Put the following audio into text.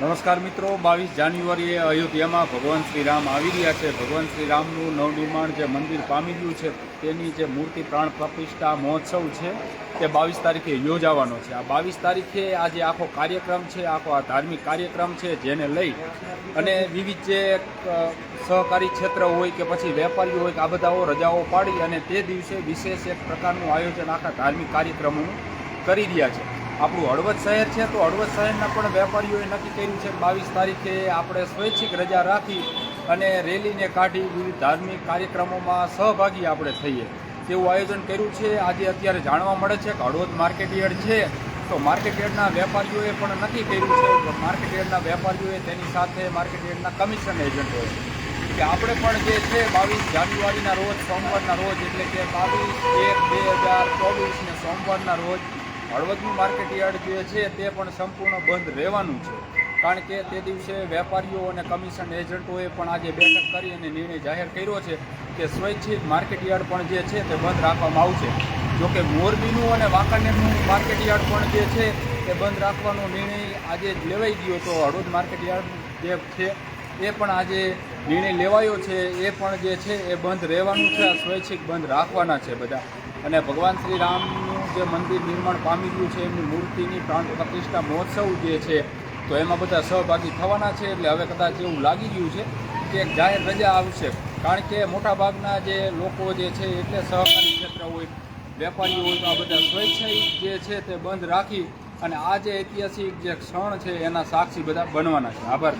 નમસ્કાર મિત્રો, બાવીસ જાન્યુઆરીએ અયોધ્યામાં ભગવાન શ્રી રામ આવી રહ્યા છે. ભગવાન શ્રી રામનું નવનિર્માણ જે મંદિર પામી ગયું છે, તેની જે મૂર્તિ પ્રાણ પ્રતિષ્ઠા મહોત્સવ છે, તે બાવીસ તારીખે યોજાવાનો છે. આ બાવીસ તારીખે આ જે આખો કાર્યક્રમ છે, આખો આ ધાર્મિક કાર્યક્રમ છે, જેને લઈ અને વિવિધ જે સહકારી ક્ષેત્ર હોય કે પછી વેપારીઓ હોય, કે આ બધાઓ રજાઓ પાડી અને તે દિવસે વિશેષ એક પ્રકારનું આયોજન આખા ધાર્મિક કાર્યક્રમોનું કરી રહ્યા છે. આપણું હળવદ શહેર છે, તો હળવદ શહેરના પણ વેપારીઓએ નક્કી કર્યું છે બાવીસ તારીખે આપણે સ્વૈચ્છિક રજા રાખી અને રેલીને કાઢી વિવિધ ધાર્મિક કાર્યક્રમોમાં સહભાગી આપણે થઈએ. તેવું આયોજન કર્યું છે. આજે અત્યારે જાણવા મળે છે કે હળવદ માર્કેટ યાર્ડ છે. તો માર્કેટ યાર્ડના વેપારીઓએ પણ નક્કી કર્યું છે કે માર્કેટ યાર્ડના વેપારીઓએ તેની સાથે માર્કેટ યાર્ડના કમિશન એજન્ટોએ કે આપણે પણ જે છે, બાવીસ જાન્યુઆરીના રોજ, સોમવારના રોજ, એટલે કે બાવીસ એક બે હજાર ચોવીસને સોમવારના રોજ હળવદનું માર્કેટ યાર્ડ જે છે તે પણ સંપૂર્ણ બંધ રહેવાનું છે. કારણ કે તે દિવસે વેપારીઓ અને કમિશન એજન્ટોએ પણ આજે બેઠક કરી અને નિર્ણય જાહેર કર્યો છે કે સ્વૈચ્છિક માર્કેટ યાર્ડ પણ જે છે તે બંધ રાખવામાં આવશે. જોકે મોરબીનું અને વાંકાનેરનું માર્કેટ યાર્ડ પણ જે છે તે બંધ રાખવાનો નિર્ણય આજે લેવાઈ ગયો તો હળવદ માર્કેટ યાર્ડ જે છે એ પણ આજે નિર્ણય લેવાયો છે, એ પણ જે છે એ બંધ રહેવાનું છે, આ સ્વૈચ્છિક બંધ રાખવાના છે બધા. અને ભગવાન શ્રી રામનું જે મંદિર નિર્માણ પામી ગયું છે, એમની મૂર્તિની પ્રાણ પ્રતિષ્ઠા મહોત્સવ જે છે, તો એમાં બધા સહભાગી થવાના છે, એટલે હવે કદાચ એવું લાગી ગયું છે કે એક જાહેર રજા આવશે. કારણ કે મોટાભાગના જે લોકો જે છે, એટલે સહકારી ક્ષેત્ર હોય, વેપારીઓ હોય, તો આ બધા સ્વૈચ્છિક જે છે તે બંધ રાખી અને આ જે ઐતિહાસિક જે ક્ષણ છે, એના સાક્ષી બધા બનવાના છે. આભાર.